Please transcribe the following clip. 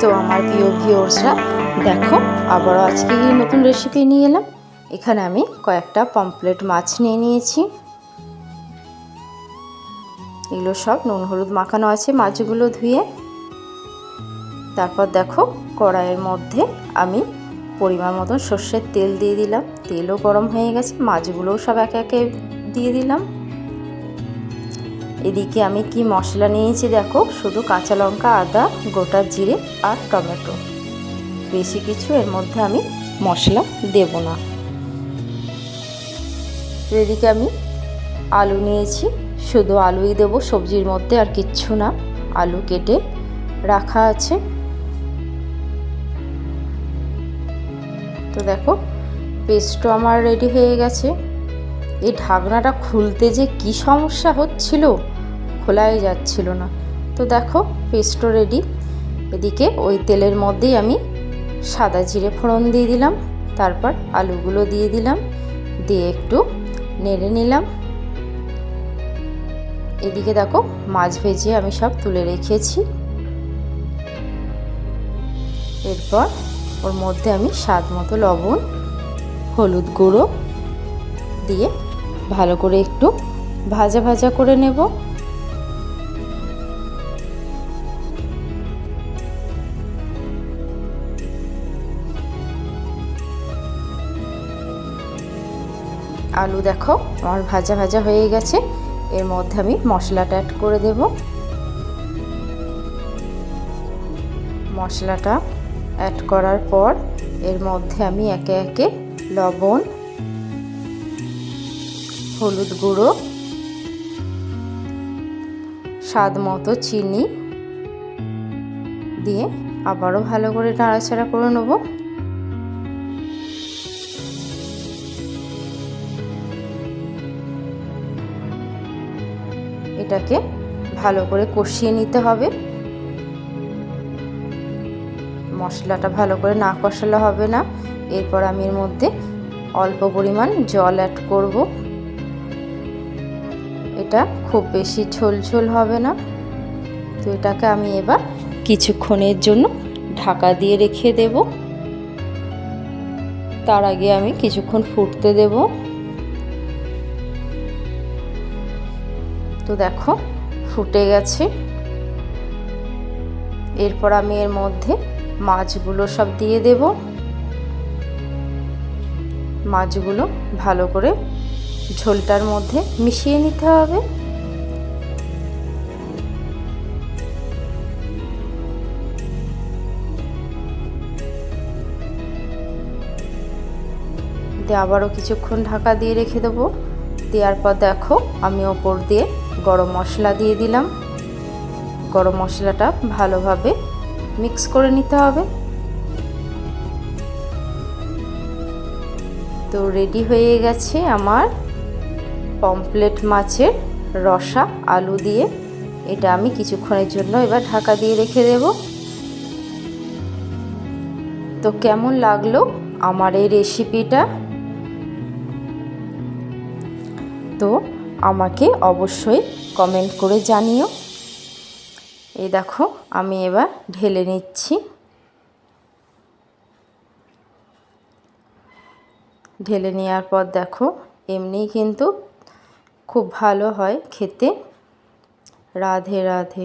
তো আমার প্রিয় ভিউয়ার্সরা, দেখো, আবারও আজকে এই নতুন রেসিপি নিয়ে এলাম। এখানে আমি কয়েকটা পমপ্লেট মাছ নিয়ে নিয়েছি। এগুলো সব নুন, হলুদ মাখানো আছে মাছগুলো ধুয়ে। তারপর দেখো, কড়াইয়ের মধ্যে আমি পরিমাণ মতো সর্ষের তেল দিয়ে দিলাম। তেলও গরম হয়ে গেছে, মাছগুলোও সব একে একে দিয়ে দিলাম। এদিকে আমি কি মশলা নিয়েছি দেখো? শুধু কাঁচা লঙ্কা, আদা, গোটা জিরে আর টমেটো। বেশি কিছু এর মধ্যে আমি মশলা দেব না। এদিকে আমি আলু নিয়েছি। শুধু আলুই দেবো, সবজির মধ্যে আর কিচ্ছু না। আলু কেটে রাখা আছে। তো দেখো পেস্টও আমার রেডি হয়ে গেছে। এই ঢাকনাটা খুলতে যে কি সমস্যা হচ্ছিল? খোলাই যাচ্ছিল না। তো দেখো, পেস্টও রেডি এদিকে ওই তেলের মধ্যেই আমি সাদা জিরে ফোড়ন দিয়ে দিলাম, তারপর আলুগুলো দিয়ে দিলাম, দিয়ে একটু নেড়ে নিলাম। এদিকে দেখো, মাছ ভেজে আমি সব তুলে রেখেছি। এরপর ওর মধ্যে আমি স্বাদ মতো লবণ, হলুদ গুঁড়ো দিয়ে ভালো করে একটু ভাজা ভাজা করে নেব। আলু দেখো আমার ভাজা ভাজা হয়ে গেছে। এর মধ্যে আমি মশলাটা অ্যাড করে দেব। মশলাটা অ্যাড করার পর এর মধ্যে আমি একে একে লবণ হলুদ গুঁড়ো, স্বাদ মতো চিনি দিয়ে আবারও ভালো করে নাড়াচাড়া করে নেব। এটাকে ভালো করে কষিয়ে নিতে হবে। মশলাটা ভালো করে না কষালে হবে না। এরপর আমি এর মধ্যে অল্প পরিমাণ জল অ্যাড করব। এটা খুব বেশি ঝোল ঝোল হবে না। তো এটাকে আমি এবার কিছুক্ষণের জন্য ঢাকা দিয়ে রেখে দেব। তার আগে আমি কিছুক্ষণ ফুটতে দেব। তো দেখো, ফুটে গেছে। এরপর আমি এর মধ্যে মাছগুলো সব দিয়ে দেব। মাছগুলো ভালো করে ঝোলটার মধ্যে মিশিয়ে নিতে হবে। দিয়ে আবারও কিছুক্ষণ ঢাকা দিয়ে রেখে দেবো। দেওয়ার পর দেখো, আমি ওপর দিয়ে গরম মশলা দিয়ে দিলাম। গরম মশলাটা ভালোভাবে মিক্স করে নিতে হবে। তো রেডি হয়ে গেছে আমার পমপ্লেট মাছের রসা, আলু দিয়ে। এটা আমি কিছুক্ষণের জন্য এবার ঢাকা দিয়ে রেখে দেব। তো কেমন লাগল আমার এই রেসিপিটা? তো আমাকে অবশ্যই কমেন্ট করে জানিও। এই দেখো, আমি এবার ঢেলে নিচ্ছি। ঢেলে নেওয়ার পর দেখো এমনিই কিন্তু খুব ভালো হয় খেতে। রাধে রাধে।